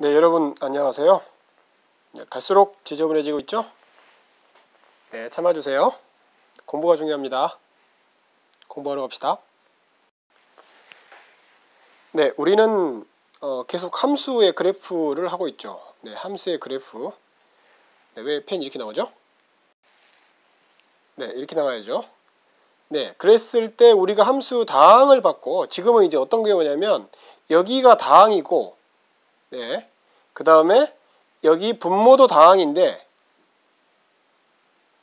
네, 여러분 안녕하세요. 네, 갈수록 지저분해지고 있죠? 네, 참아주세요. 공부가 중요합니다. 공부하러 갑시다. 네, 우리는 어, 계속 함수의 그래프를 하고 있죠. 네, 함수의 그래프. 네, 왜펜 이렇게 나오죠? 네, 이렇게 나와야죠. 네, 그랬을 때 우리가 함수 다항을 받고 지금은 이제 어떤 경우냐면 여기가 다항이고 네. 그 다음에 여기 분모도 다항인데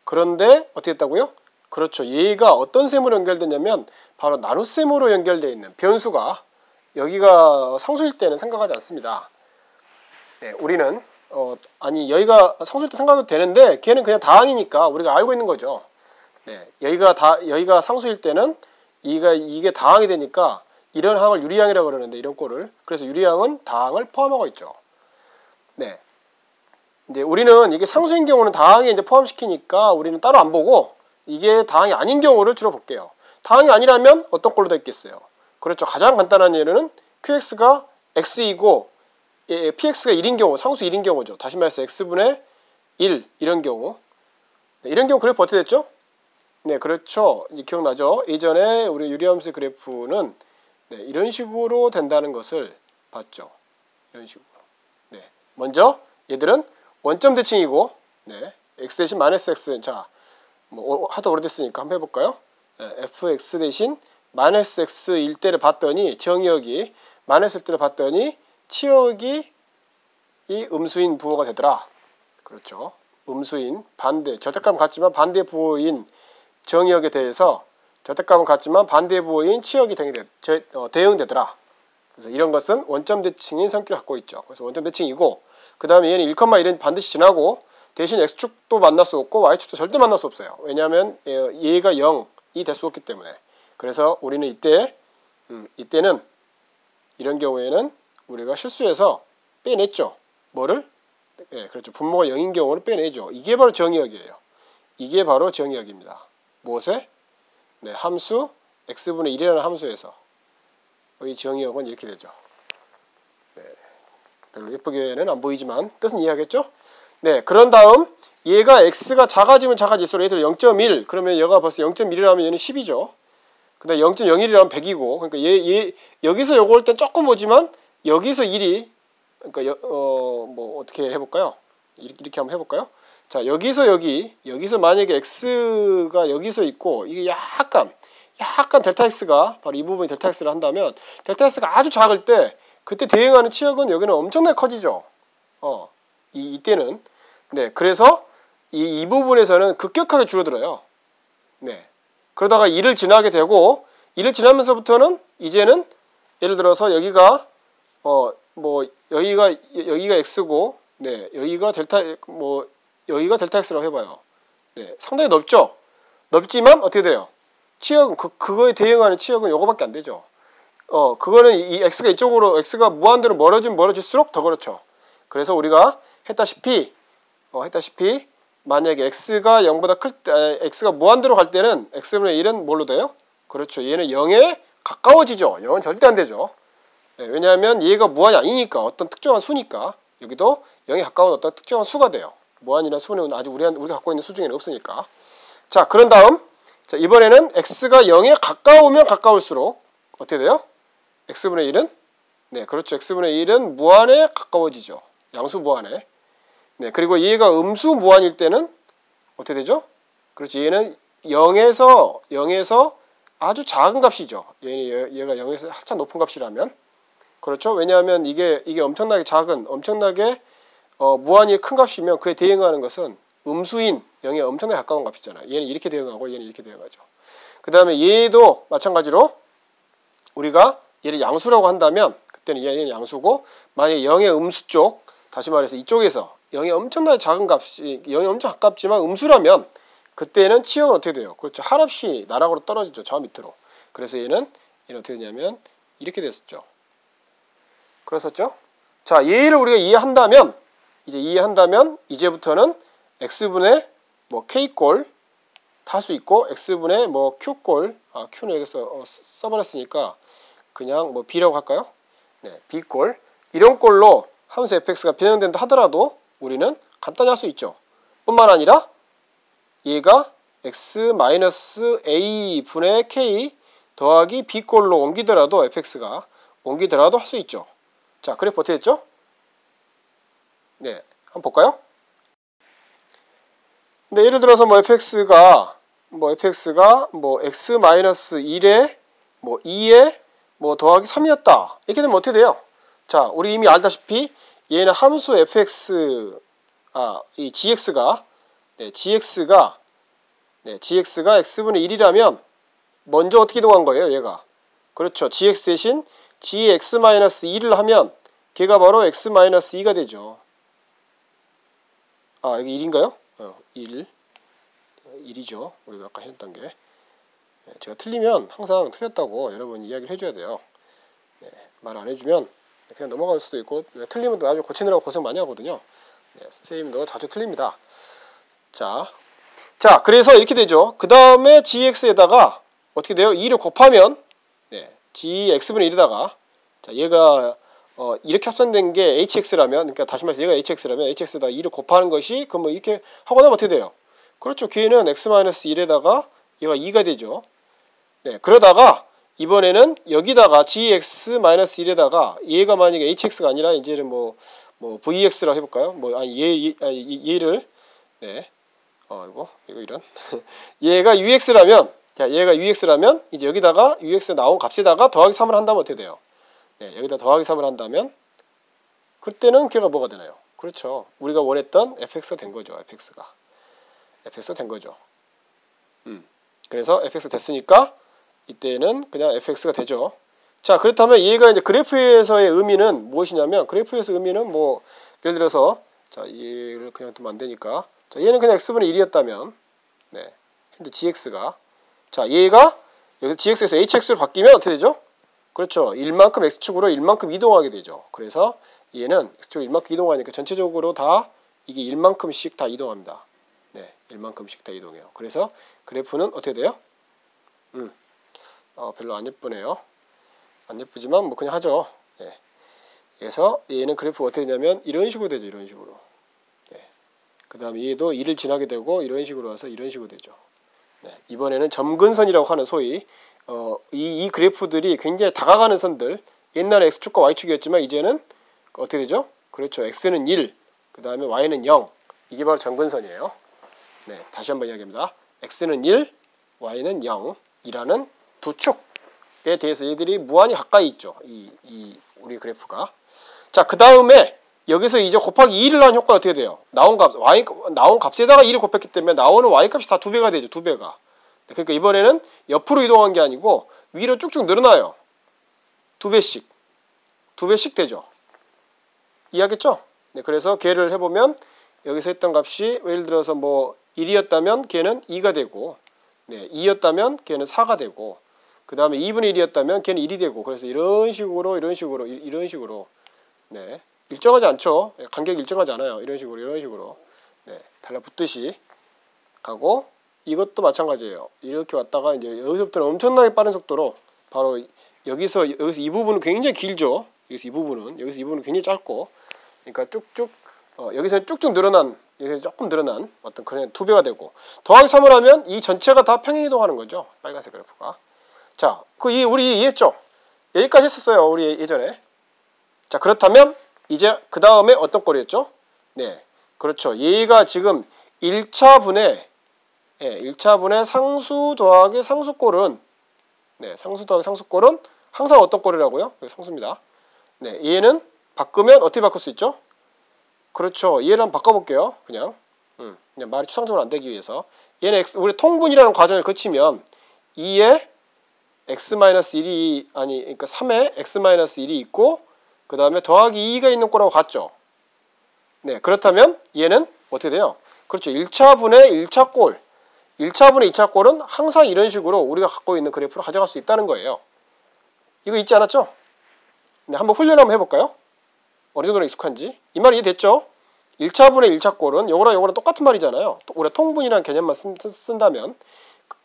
그런데 어떻게 했다고요? 그렇죠. 얘가 어떤 셈으로 연결되냐면 바로 나눗셈으로 연결되어 있는 변수가 여기가 상수일 때는 생각하지 않습니다. 네, 우리는 어, 아니 여기가 상수일 때 생각해도 되는데 걔는 그냥 다항이니까 우리가 알고 있는 거죠. 네, 여기가 다 여기가 상수일 때는 이가 이게 다항이 되니까 이런 항을 유리항이라고 그러는데 이런 꼴을 그래서 유리항은 다항을 포함하고 있죠. 네. 이제 우리는 이게 상수인 경우는 다항에 이제 포함시키니까 우리는 따로 안 보고 이게 다항이 아닌 경우를 주로 볼게요. 다항이 아니라면 어떤 꼴로 되겠어요? 그렇죠. 가장 간단한 예는 qx가 x이고 예, px가 1인 경우, 상수 1인 경우죠. 다시 말해서 x분의 1 이런 경우. 네, 이런 경우 그래프 어떻게 됐죠? 네, 그렇죠. 기억나죠? 예전에 우리 유리함수의 그래프는 네, 이런 식으로 된다는 것을 봤죠. 이런 식으로. 네, 먼저 얘들은 원점 대칭이고 네, x 대신 마이너스 x 자, 뭐 하도 오래됐으니까 한번 해볼까요? 네, fx 대신 마이너스 x일 때를 봤더니 정의역이 마이너스 때를 봤더니 치역이 이 음수인 부호가 되더라. 그렇죠. 음수인 반대 절대값은 같지만 반대 부호인 정의역에 대해서 저택값은 같지만 반대 부호인 치역이 어, 대응되더라. 그래서 이런 것은 원점 대칭인 성격을 갖고 있죠. 그래서 원점 대칭이고 그 다음에 얘는 1,1은 반드시 지나고 대신 x축도 만날 수 없고 y축도 절대 만날 수 없어요. 왜냐하면 얘가 0이 될 수 없기 때문에 그래서 우리는 이때 음, 이때는 이런 경우에는 우리가 실수해서 빼냈죠. 뭐를? 예, 그렇죠. 분모가 0인 경우는 빼내죠. 이게 바로 정의역이에요. 이게 바로 정의역입니다. 무엇에? 네, 함수 x분의 1이라는 함수에서 의 정의역은 이렇게 되죠. 네, 별로 예쁘게는 안 보이지만 뜻은 이해하겠죠? 네, 그런 다음 얘가 x가 작아지면 작아질수록 얘들 0.1 그러면 얘가 벌써 0.1이라면 얘는 10이죠. 근데 0.01이라면 100이고 그러니까 얘, 얘 여기서 요거 할땐 조금 오지만 여기서 1이 그러니까 어 뭐 어떻게 해볼까요? 이렇게, 이렇게 한번 해볼까요? 자 여기서 여기 여기서 만약에 x가 여기서 있고 이게 약간 약간 델타 x가 바로 이 부분이 델타 x를 한다면 델타 x가 아주 작을 때 그때 대응하는 치역은 여기는 엄청나게 커지죠. 어, 이, 이때는 네 그래서 이, 이 부분에서는 급격하게 줄어들어요. 네 그러다가 2를 지나게 되고 2를 지나면서부터는 이제는 예를 들어서 여기가 어 뭐 여기가 여기가 x고 네 여기가 델타 뭐 여기가 델타 x라고 해봐요. 네, 상당히 넓죠? 넓지만 어떻게 돼요? 치역은 그, 그거에 대응하는 치역은 요거밖에 안 되죠. 어, 그거는 이 x가 이쪽으로 x가 무한대로 멀어지면 멀어질수록 더 그렇죠. 그래서 우리가 했다시피 어, 했다시피 만약에 x가 0보다 클 때, x가 무한대로 갈 때는 x분의 1은 뭘로 돼요? 그렇죠. 얘는 0에 가까워지죠. 0은 절대 안 되죠. 네, 왜냐하면 얘가 무한이 아니니까 어떤 특정한 수니까 여기도 0에 가까운 어떤 특정한 수가 돼요. 무한이나 수는 아직 우리, 우리가 갖고 있는 수 중에는 없으니까. 자, 그런 다음 자, 이번에는 x가 0에 가까우면 가까울수록 어떻게 돼요? x분의 1은 네, 그렇죠. x분의 1은 무한에 가까워지죠. 양수 무한에. 네, 그리고 얘가 음수 무한일 때는 어떻게 되죠? 그렇죠. 얘는 0에서 0에서 아주 작은 값이죠. 얘는 얘가 0에서 한참 높은 값이라면 그렇죠. 왜냐하면 이게 이게 엄청나게 작은 엄청나게 어, 무한히 큰 값이면 그에 대응하는 것은 음수인 0에 엄청나게 가까운 값이잖아. 얘는 이렇게 대응하고 얘는 이렇게 대응하죠. 그 다음에 얘도 마찬가지로 우리가 얘를 양수라고 한다면 그때는 얘는 양수고 만약에 0의 음수 쪽 다시 말해서 이쪽에서 0이 엄청나게 작은 값이 0이 엄청 가깝지만 음수라면 그때는 치역은 어떻게 돼요? 그렇죠. 한없이 나락으로 떨어지죠. 저 밑으로. 그래서 얘는 얘는 어떻게 되냐면 이렇게 됐었죠. 그랬었죠? 자, 얘를 우리가 이해한다면 이제 이해한다면 이제부터는 x분의 뭐 k꼴 타수 있고 x분의 뭐 q꼴 아 q는 여기서 어, 써버렸으니까 그냥 뭐 b라고 할까요? 네, b꼴 이런 꼴로 함수 fx가 변형된다 하더라도 우리는 간단히 할 수 있죠. 뿐만 아니라 얘가 x-a 분의 k 더하기 b꼴로 옮기더라도 fx가 옮기더라도 할 수 있죠. 자, 어떻게 됐죠? 네, 한번 볼까요? 근데 예를 들어서 뭐 fx가 뭐 fx가 뭐 x-1에 뭐 2에 뭐 더하기 3이었다. 이렇게 되면 어떻게 돼요? 자, 우리 이미 알다시피 얘는 함수 fx 아, 이 gx가 네, gx가 네, gx가 x분의 1이라면 먼저 어떻게 이동한 거예요, 얘가? 그렇죠. gx 대신 gx-2를 하면 걔가 바로 x-2가 되죠. 아, 여기 1인가요? 어, 1. 1이죠. 우리가 아까 했던 게. 네, 제가 틀리면 항상 틀렸다고 여러분 이야기를 해줘야 돼요. 네, 말 안 해주면 그냥 넘어갈 수도 있고 틀리면 나중에 고치느라고 고생 많이 하거든요. 네, 선생님도 자주 틀립니다. 자, 자 그래서 이렇게 되죠. 그 다음에 gx에다가 어떻게 돼요? 2를 곱하면 네, gx분의 1에다가 자 얘가 어, 이렇게 합산된 게 hx라면 그러니까 다시 말해서 얘가 hx라면 hx에다 2를 곱하는 것이 그럼 뭐 이렇게 하고 나면 어떻게 돼요? 그렇죠. 걔는 x-1에다가 얘가 2가 되죠. 네, 그러다가 이번에는 여기다가 gx-1에다가 얘가 만약에 hx가 아니라 이제는 뭐, 뭐 vx라 해볼까요? 뭐 아니 얘, 아니, 얘를 네, 어 이거 이거 이런 얘가 ux라면 자 얘가 ux라면 이제 여기다가 ux 나온 값에다가 더하기 3을 한다면 어떻게 돼요? 네, 여기다 더하기 3을 한다면 그때는 걔가 뭐가 되나요? 그렇죠. 우리가 원했던 fx가 된 거죠. fx가 fx가 된 거죠. 음. 그래서 fx가 됐으니까 이때는 그냥 fx가 되죠. 자 그렇다면 얘가 이제 그래프에서의 의미는 무엇이냐면 그래프에서 의미는 뭐 예를 들어서 자 얘를 그냥 두면 안 되니까 자 얘는 그냥 x분의 1이었다면 네 현재 gx가 자 얘가 여기서 gx에서 hx로 바뀌면 어떻게 되죠? 그렇죠. 1만큼 x축으로 1만큼 이동하게 되죠. 그래서 얘는 x축으로 1만큼 이동하니까 전체적으로 다 이게 1만큼씩 다 이동합니다. 네, 1만큼씩 다 이동해요. 그래서 그래프는 어떻게 돼요? 음. 어, 별로 안 예쁘네요. 안 예쁘지만 뭐 그냥 하죠. 예. 그래서 얘는 그래프 어떻게 되냐면 이런 식으로 되죠. 이런 식으로. 예. 그 다음에 얘도 2를 지나게 되고 이런 식으로 와서 이런 식으로 되죠. 네. 이번에는 점근선이라고 하는 소위 어, 이, 이 그래프들이 굉장히 다가가는 선들 옛날에 X축과 Y축이었지만 이제는 어떻게 되죠? 그렇죠. X는 1, 그 다음에 Y는 0 이게 바로 점근선이에요. 네, 다시 한번 이야기합니다. X는 1, Y는 0 이라는 두 축에 대해서 얘들이 무한히 가까이 있죠. 이, 이 우리 그래프가. 자, 그 다음에 여기서 이제 곱하기 2를 한 효과가 어떻게 돼요? 나온 값, y, 나온 값에다가 2를 곱했기 때문에 나오는 y 값이 다 두 배가 되죠. 두 배가. 그러니까 이번에는 옆으로 이동한 게 아니고 위로 쭉쭉 늘어나요. 두 배씩. 되죠. 이해하겠죠? 네, 그래서 걔를 해보면 여기서 했던 값이 예를 들어서 뭐 1이었다면 걔는 2가 되고 네, 2였다면 걔는 4가 되고 그 다음에 2분의 1이었다면 걔는 1이 되고 그래서 이런 식으로 이런 식으로 이런 식으로 네 일정하지 않죠. 네, 간격이 일정하지 않아요. 이런 식으로 이런 식으로. 네 달라붙듯이 가고 이것도 마찬가지예요. 이렇게 왔다가 이제 여기서부터는 엄청나게 빠른 속도로 바로 여기서 여기서 이 부분은 굉장히 길죠. 여기서 이 부분은 여기서 이 부분은 굉장히 짧고. 그러니까 쭉쭉 어, 여기서는 쭉쭉 늘어난 여기서 조금 늘어난 어떤 그런 두 배가 되고. 더하기 3을 하면 이 전체가 다 평행 이동하는 거죠. 빨간색 그래프가. 자, 그 이, 우리 이해했죠? 여기까지 했었어요. 우리 예전에. 자, 그렇다면 이제 그 다음에 어떤 꼴이었죠? 네. 그렇죠. 얘가 지금 1차분의 예, 1차분의 상수 더하기 상수꼴은 네, 상수 더하기 상수꼴은 항상 어떤 꼴이라고요? 여기 상수입니다. 네, 얘는 바꾸면 어떻게 바꿀 수 있죠? 그렇죠. 얘를 한번 바꿔볼게요. 그냥. 음, 그냥 말이 추상적으로 안 되기 위해서. 얘는 X, 우리 통분이라는 과정을 거치면 2에 x-1이 아니 그러니까 3에 x-1이 있고 그 다음에 더하기 2가 있는 거라고 같죠. 네 그렇다면 얘는 어떻게 돼요? 그렇죠. 1차분의 1차 꼴 1차분의 2차 꼴은 항상 이런 식으로 우리가 갖고 있는 그래프로 가져갈 수 있다는 거예요. 이거 있지 않았죠? 네, 한번 훈련 한번 해볼까요? 어느 정도로 익숙한지 이 말이 이해됐죠? 1차분의 1차 꼴은 요거랑 요거랑 똑같은 말이잖아요. 우리가 통분이라는 개념만 쓴, 쓴다면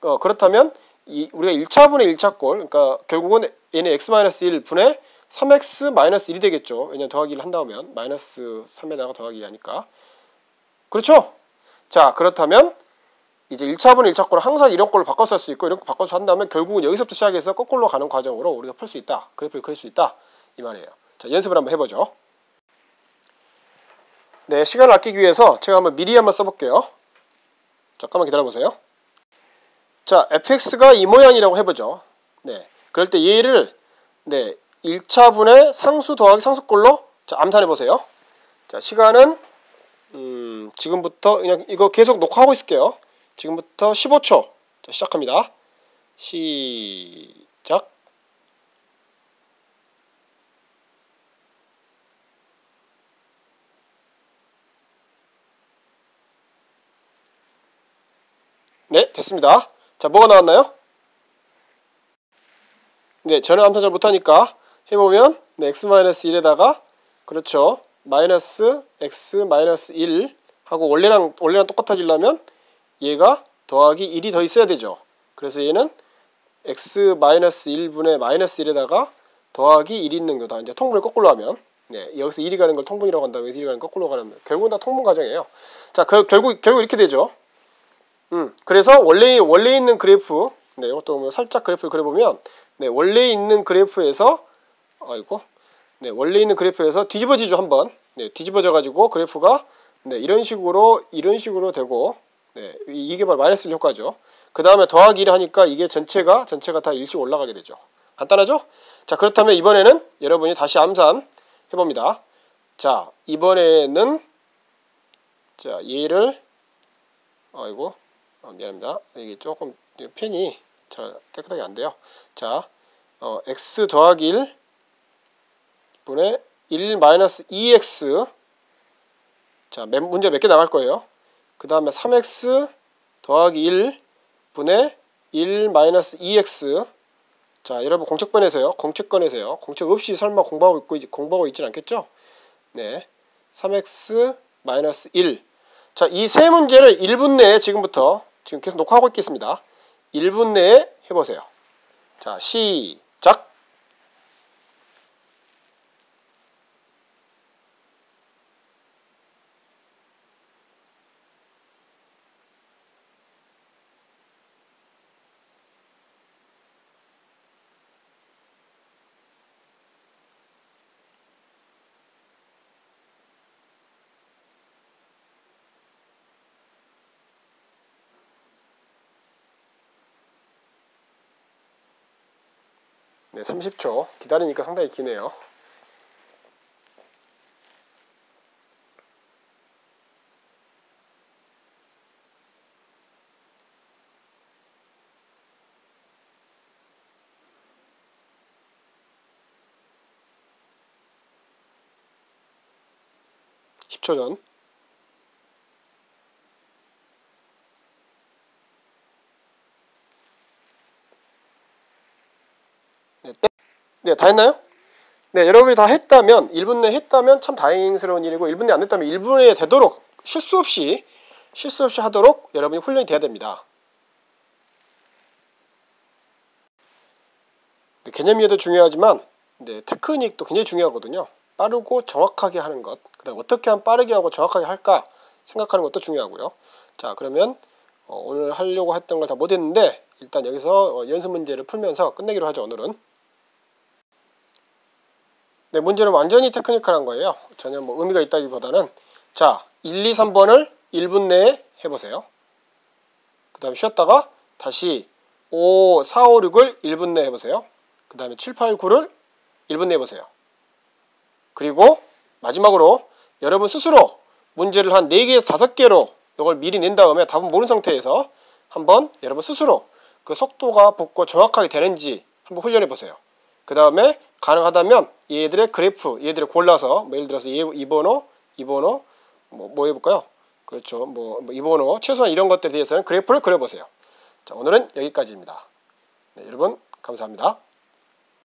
어, 그렇다면 이 우리가 1차분의 1차 꼴 그러니까 결국은 얘는 x-1 분의 3x 마이너스 1이 되겠죠. 왜냐면 더하기를 한다면 마이너스 3에다가 더하기 하니까. 그렇죠? 자 그렇다면 이제 1차분의 1차꼴을 항상 이런 걸로 바꿔서 할 수 있고 이런 거 바꿔서 한다면 결국은 여기서부터 시작해서 거꾸로 가는 과정으로 우리가 풀 수 있다. 그래프를 그릴 수 있다. 이 말이에요. 자 연습을 한번 해보죠. 네 시간을 아끼기 위해서 제가 한번 미리 한번 써볼게요. 잠깐만 기다려보세요. 자 fx가 이 모양이라고 해보죠. 네 그럴 때 얘를 네 1차분의 상수 더하기 상수꼴로 자 암산해보세요. 자 시간은 음, 지금부터 그냥 이거 계속 녹화하고 있을게요. 지금부터 15초 자, 시작합니다. 시작 네 됐습니다. 자 뭐가 나왔나요? 네 저는 암산 잘 못하니까 해보면 네, x-1에다가 그렇죠 마이너스 x 마이너스 1 하고 원래랑 원래랑 똑같아지려면 얘가 더하기 1이 더 있어야 되죠. 그래서 얘는 x 마이너스 1분의 마이너스 1에다가 더하기 1이 있는 거다. 이제 통분을 거꾸로 하면 네, 여기서 1이 가는 걸 통분이라고 한다면 여기서 1이 가는 걸 거꾸로 가는 결국은 다 통분 과정이에요. 자, 그, 결국 결국 이렇게 되죠. 음, 그래서 원래 원래 있는 그래프 네, 이것도 뭐 살짝 그래프를 그려보면 네, 원래 있는 그래프에서 아이고 네, 원래 있는 그래프에서 뒤집어지죠 한번 네, 뒤집어져 가지고 그래프가 네, 이런 식으로 이런 식으로 되고 네, 이게 바로 마이너스 효과죠. 그 다음에 더하기 1 하니까 이게 전체가 전체가 다 일씩 올라가게 되죠. 간단하죠? 자 그렇다면 이번에는 여러분이 다시 암산 해봅니다. 자 이번에는 자 얘를 아이고 어, 미안합니다. 이게 조금 펜이 잘 깨끗하게 안 돼요. 자 어, x 더하기 1 분의 1 마이너스 2x 자 문제 몇 개 나갈 거예요. 그 다음에 3x 더하기 1 분의 1 마이너스 2x 자 여러분 공책번에서요. 공책권에서요. 공책 없이 설마 공부하고 있고 공부하고 있진 않겠죠? 네. 3x 마이너스 1 자 이 세 문제를 1분 내에 지금부터 지금 계속 녹화하고 있겠습니다. 1분 내에 해보세요. 자 시작 네, 30초 기다리니까 상당히 기네요. (10초) 전 네, 다 했나요? 네, 여러분이 다 했다면 1분 내에 했다면 참 다행스러운 일이고 1분 내에 안 됐다면 1분 내에 되도록 실수 없이 실수 없이 하도록 여러분이 훈련이 돼야 됩니다. 네, 개념 이해도 중요하지만 네, 테크닉도 굉장히 중요하거든요. 빠르고 정확하게 하는 것, 그다음 어떻게 하면 빠르게 하고 정확하게 할까 생각하는 것도 중요하고요. 자, 그러면 어, 오늘 하려고 했던 걸 다 못했는데 일단 여기서 어, 연습 문제를 풀면서 끝내기로 하죠. 오늘은. 네, 문제는 완전히 테크니컬한 거예요. 전혀 뭐 의미가 있다기보다는 자, 1, 2, 3번을 1분 내에 해보세요. 그 다음에 쉬었다가 다시 5, 4, 5, 6을 1분 내에 해보세요. 그 다음에 7, 8, 9를 1분 내에 해보세요. 그리고 마지막으로 여러분 스스로 문제를 한 4개에서 5개로 이걸 미리 낸 다음에 답은 모르는 상태에서 한번 여러분 스스로 그 속도가 붙고 정확하게 되는지 한번 훈련해 보세요. 그 다음에 가능하다면 얘들의 그래프, 얘들을 골라서 뭐 예를 들어서 이 번호, 이 번호, 뭐, 뭐 해볼까요? 그렇죠. 뭐, 뭐, 이 번호, 최소한 이런 것들에 대해서는 그래프를 그려보세요. 자, 오늘은 여기까지입니다. 네, 여러분, 감사합니다.